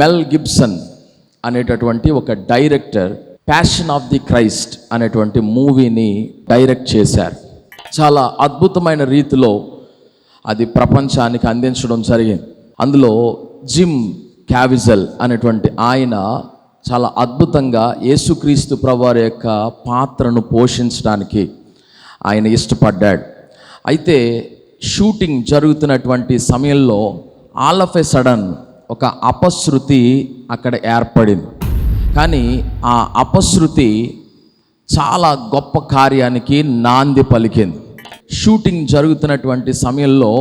మెల్ Gibson అనేటటువంటి ఒక director passion of the Christ అనేటువంటి మూవీని డైరెక్ట్ చేశారు. చాలా అద్భుతమైన రీతిలో అది ప్రపంచానికి అందించడం జరిగింది. అందులో జిమ్ క్యావిజల్ అనేటువంటి ఆయన చాలా అద్భుతంగా యేసుక్రీస్తు ప్రభువారి యొక్క పాత్రను పోషించడానికి ఆయన ఇష్టపడ్డాడు. అయితే షూటింగ్ జరుగుతున్నటువంటి సమయంలో ఆల్ ఆఫ్ ఎ సడన్ ఒక అపశృతి అక్కడ ఏర్పడింది. కానీ ఆ అపశృతి చాలా గొప్ప కార్యానికి నాంది పలికింది. షూటింగ్ జరుగుతున్నటువంటి సమయంలో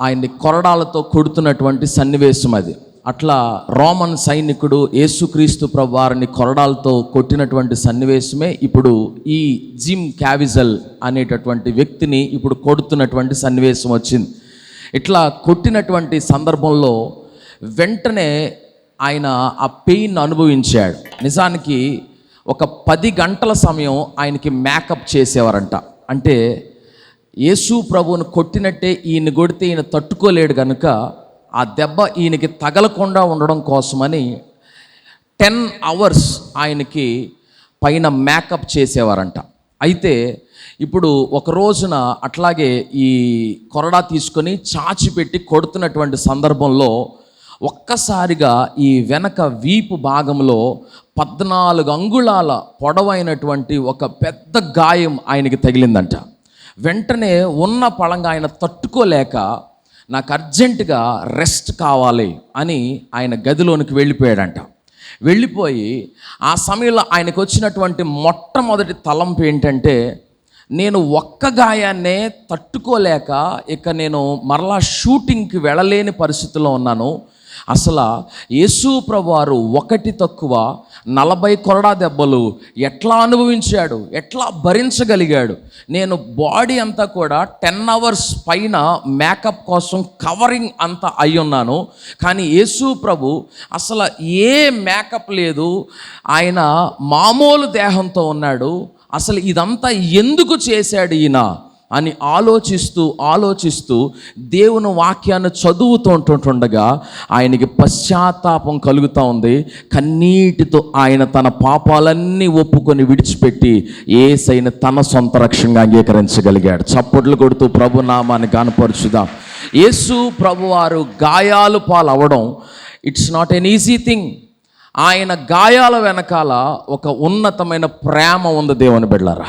ఆయన్ని కొరడాలతో కొడుతున్నటువంటి సన్నివేశం అది. అట్లా రోమన్ సైనికుడు యేసుక్రీస్తు ప్రభు వారిని కొరడాలతో కొట్టినటువంటి సన్నివేశమే ఇప్పుడు ఈ జిమ్ క్యావిజల్ అనేటటువంటి వ్యక్తిని ఇప్పుడు కొడుతున్నటువంటి సన్నివేశం వచ్చింది. ఇట్లా కొట్టినటువంటి సందర్భంలో వెంటనే ఆయన ఆ పెయిన్ అనుభవించాడు. నిజానికి ఒక పది గంటల సమయం ఆయనకి మేకప్ చేసేవారంట. అంటే యేసు ప్రభువును కొట్టినట్టే ఈయన కొడితే ఈయన తట్టుకోలేడు కనుక ఆ దెబ్బ ఈయనకి తగలకుండా ఉండడం కోసమని టెన్ అవర్స్ ఆయనకి పైన మేకప్ చేసేవారంట. అయితే ఇప్పుడు ఒక రోజున అట్లాగే ఈ కొరడా తీసుకొని చాచి పెట్టి కొడుతున్నటువంటి సందర్భంలో ఒక్కసారిగా ఈ వెనక వీపు భాగంలో పద్నాలుగు అంగుళాల పొడవైనటువంటి ఒక పెద్ద గాయం ఆయనకి తగిలిందంట. వెంటనే ఉన్న పళంగా ఆయన తట్టుకోలేక నాకు అర్జెంటుగా రెస్ట్ కావాలి అని ఆయన గదిలోనికి వెళ్ళిపోయాడంట. వెళ్ళిపోయి ఆ సమయంలో ఆయనకు వచ్చినటువంటి మొట్టమొదటి తలంపు ఏంటంటే నేను ఒక్క గాయాన్నే తట్టుకోలేక ఇక నేను మరలా షూటింగ్కి వెళ్ళలేని పరిస్థితిలో ఉన్నాను. అసలు యేసు ప్రభువారు ఒకటి తక్కువ నలభై కొరడా దెబ్బలు ఎట్లా అనుభవించాడు? ఎట్లా భరించగలిగాడు? నేను బాడీ అంతా కూడా టెన్ అవర్స్ పైన మేకప్ కోసం కవరింగ్ అంతా అయి ఉన్నాను కానీ యేసు ప్రభు అసలు ఏ మేకప్ లేదు. ఆయన మామూలు దేహంతో ఉన్నాడు. అసలు ఇదంతా ఎందుకు చేశాడు ఈయన? అని ఆలోచిస్తూ ఆలోచిస్తూ దేవుని వాక్యాన్ని చదువుతుంటుండగా ఆయనకి పశ్చాత్తాపం కలుగుతూ ఉంది. కన్నీటితో ఆయన తన పాపాలన్నీ ఒప్పుకొని విడిచిపెట్టి ఏసైన తన సొంత రక్షంగా అంగీకరించగలిగాడు. చప్పట్లు కొడుతూ ప్రభు నామాన్ని కనపరుచుదాం యేసు ప్రభువారు గాయాలు పాలవడం it's not an easy thing ఆయన గాయాల వెనకాల ఒక ఉన్నతమైన ప్రేమ ఉంది దేవుని బిడ్డారా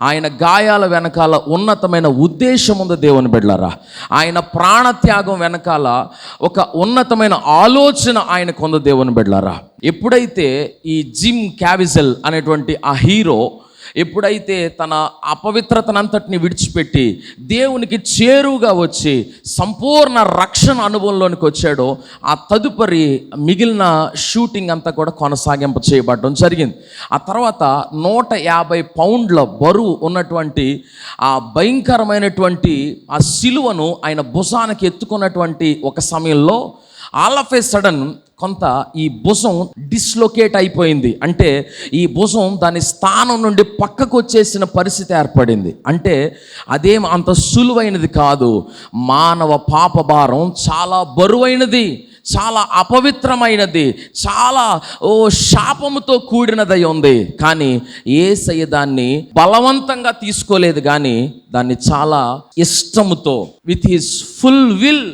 ఆయన గాయాల వెనకాల ఉన్నతమైన ఉద్దేశం ఉంది దేవుని బిడ్డలారా. ఆయన ప్రాణత్యాగం వెనకాల ఒక ఉన్నతమైన ఆలోచన ఆయనకు కొంద దేవుని బిడ్డలారా. ఎప్పుడైతే ఈ జిమ్ క్యావిజల్ అనేటువంటి ఆ హీరో ఎప్పుడైతే తన అపవిత్రతనంతటిని విడిచిపెట్టి దేవునికి చేరువుగా వచ్చి సంపూర్ణ రక్షణ అనుభవంలోనికి వచ్చాడో ఆ తదుపరి మిగిలిన షూటింగ్ అంతా కూడా కొనసాగింప చేయబడడం జరిగింది. ఆ తర్వాత నూట యాభై పౌండ్ల బరువు ఉన్నటువంటి ఆ భయంకరమైనటువంటి ఆ శిలువను ఆయన భుజానికి ఎత్తుకున్నటువంటి ఒక సమయంలో ఆల్ ఆఫ్ ఏ సడన్ కొంత ఈ భుజం డిస్లొకేట్ అయిపోయింది. అంటే ఈ భుజం దాని స్థానం నుండి పక్కకు వచ్చేసిన పరిస్థితి ఏర్పడింది. అంటే అదేం అంత సులువైనది కాదు. మానవ పాప భారం చాలా బరువైనది చాలా అపవిత్రమైనది చాలా ఓ శాపముతో కూడినదై ఉంది. కానీ ఏసయ్య దాన్ని బలవంతంగా తీసుకోలేదు. కానీ దాన్ని చాలా ఇష్టముతో విత్ హిస్ ఫుల్ విల్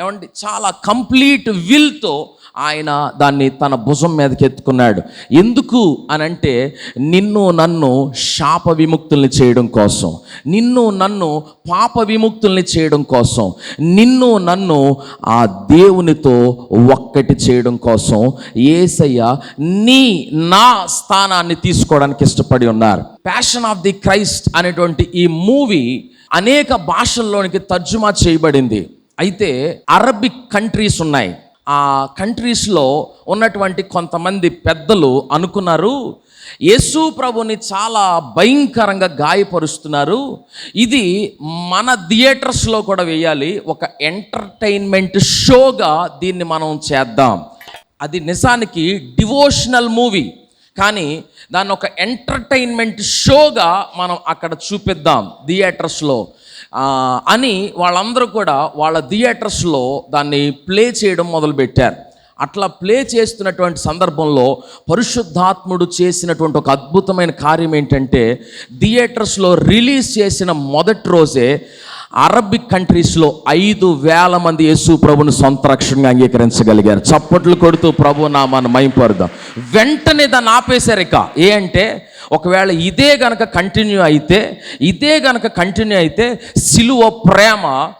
ఏమండి? చాలా కంప్లీట్ విల్తో ఆయన దాన్ని తన భుజం మీదకి ఎత్తుకున్నాడు. ఎందుకు అని అంటే నిన్ను నన్ను శాప విముక్తుల్ని చేయడం కోసం. నిన్ను నన్ను పాప విముక్తుల్ని చేయడం కోసం. నిన్ను నన్ను ఆ దేవునితో ఒక్కటి చేయడం కోసం. ఏసయ్య నీ నా స్థానాన్ని తీసుకోవడానికి ఇష్టపడి ఉన్నారు. ప్యాషన్ ఆఫ్ ది క్రైస్ట్ అనేటువంటి ఈ మూవీ అనేక భాషల్లోనికి తర్జుమా చేయబడింది. అయితే అరబిక్ కంట్రీస్ ఉన్నాయి. ఆ కంట్రీస్లో ఉన్నటువంటి కొంతమంది పెద్దలు అనుకున్నారు యేసు ప్రభుని చాలా భయంకరంగా గాయపరుస్తున్నారు. ఇది మన థియేటర్స్లో కూడా వేయాలి ఒక ఎంటర్టైన్మెంట్ షోగా దీన్ని మనం చేద్దాం. అది నిజానికి డివోషనల్ మూవీ కానీ దాన్ని ఒక ఎంటర్టైన్మెంట్ షోగా మనం అక్కడ చూపిద్దాం థియేటర్స్లో. అని వాళ్ళందరూ కూడా వాళ్ళ థియేటర్స్లో దాన్ని ప్లే చేయడం మొదలుపెట్టారు. అట్లా ప్లే చేస్తున్నటువంటి సందర్భంలో పరిశుద్ధాత్ముడు చేసినటువంటి ఒక అద్భుతమైన కార్యం ఏంటంటే థియేటర్స్లో రిలీజ్ చేసిన మొదటి రోజే అరబిక్ కంట్రీస్లో ఐదు వేల మంది యేసు ప్రభుని సొంత రక్షణగా అంగీకరించగలిగారు. చప్పట్లు కొడుతూ ప్రభు నామాన్ని మైంపరుదాం వెంటనే దాన్ని ఆపేశారు ఇక. ఏ అంటే ఒకవేళ ఇదే గనక కంటిన్యూ అయితే ఇదే గనక కంటిన్యూ అయితే సిలువ ప్రేమ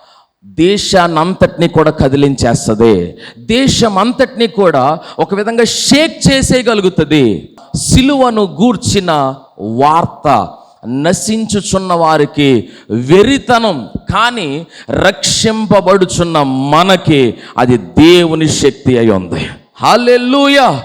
దేశాన్నంతటినీ కూడా కదిలించేస్తుంది. దేశం అంతటినీ కూడా ఒక విధంగా షేక్ చేసేయగలుగుతుంది. సిలువను గూర్చిన వార్త నశించుచున్న వారికి వెరితనం కానీ రక్షింపబడుచున్న మనకి అది దేవుని శక్తి అయి ఉంది. హాలెల్లుయా!